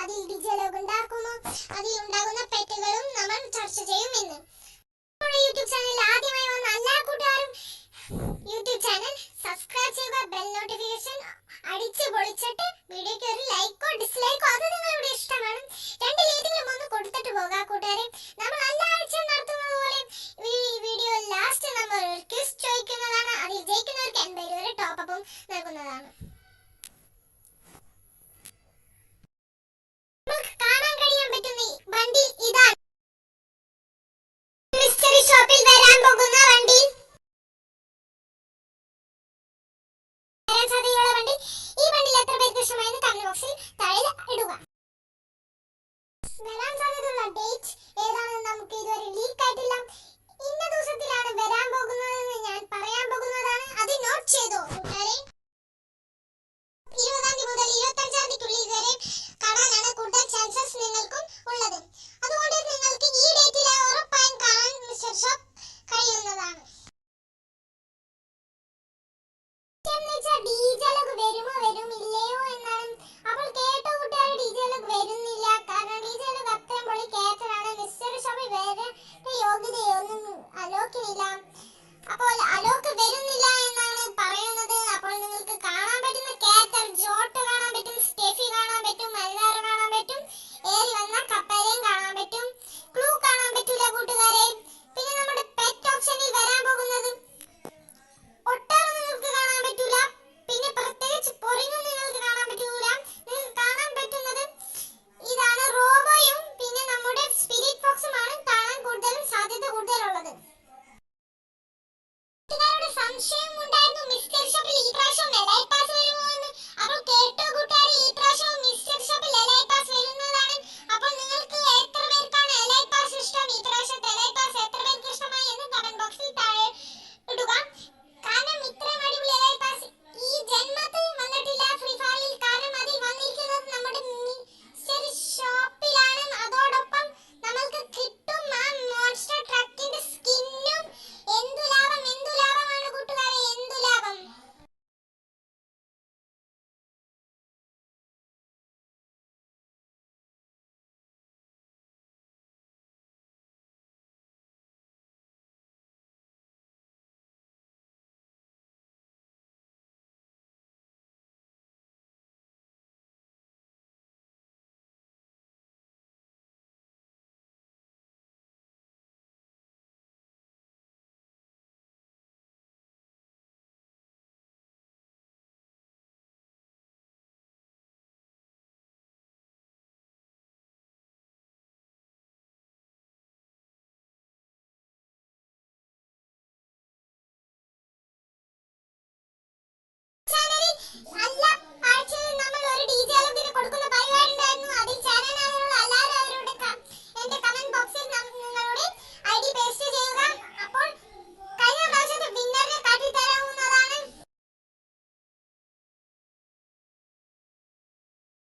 അതിൽ ഡിജലോഗുണ്ടാക്കുന്നു അതിൽ ഉണ്ടാകുന്ന പെറ്റുകളും നമ്മൾ ചർച്ച ചെയ്യും ഇന്ന്. യൂട്യൂബ് ചാനൽ ആദ്യമായി വന്ന എല്ലാ കൂട്ടുകാരും യൂട്യൂബ് ചാനൽ കമന്റ് ബോക്സിൽ താഴെ ഇടുക. വരാൻ സാധ്യതയുള്ള ഡേറ്റ് ഏതാണെന്ന്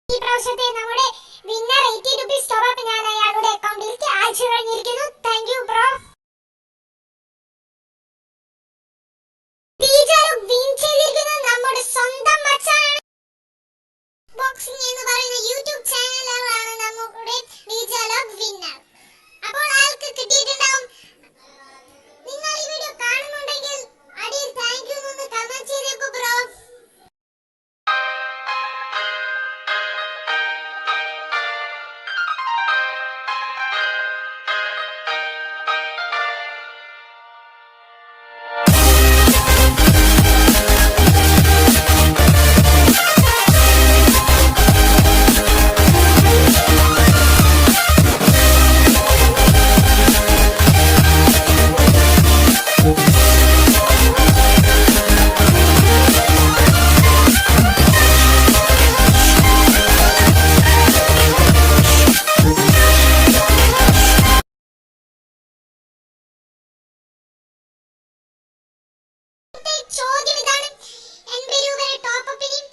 പ്രാവശ്യത്തെ നമ്മുടെ വിന്നർ എയ്റ്റി റുപ്പീസ് ടോപ്പ് ഞാൻ അയാളുടെ അക്കൗണ്ടിലേക്ക് അയച്ചു കഴിഞ്ഞിരിക്കുന്നു. താങ്ക് യു ബ്രോ ചോദ്യം ഇതാണ്. എൺപത് രൂപയുടെ ടോപ്പ് അപ്പിനും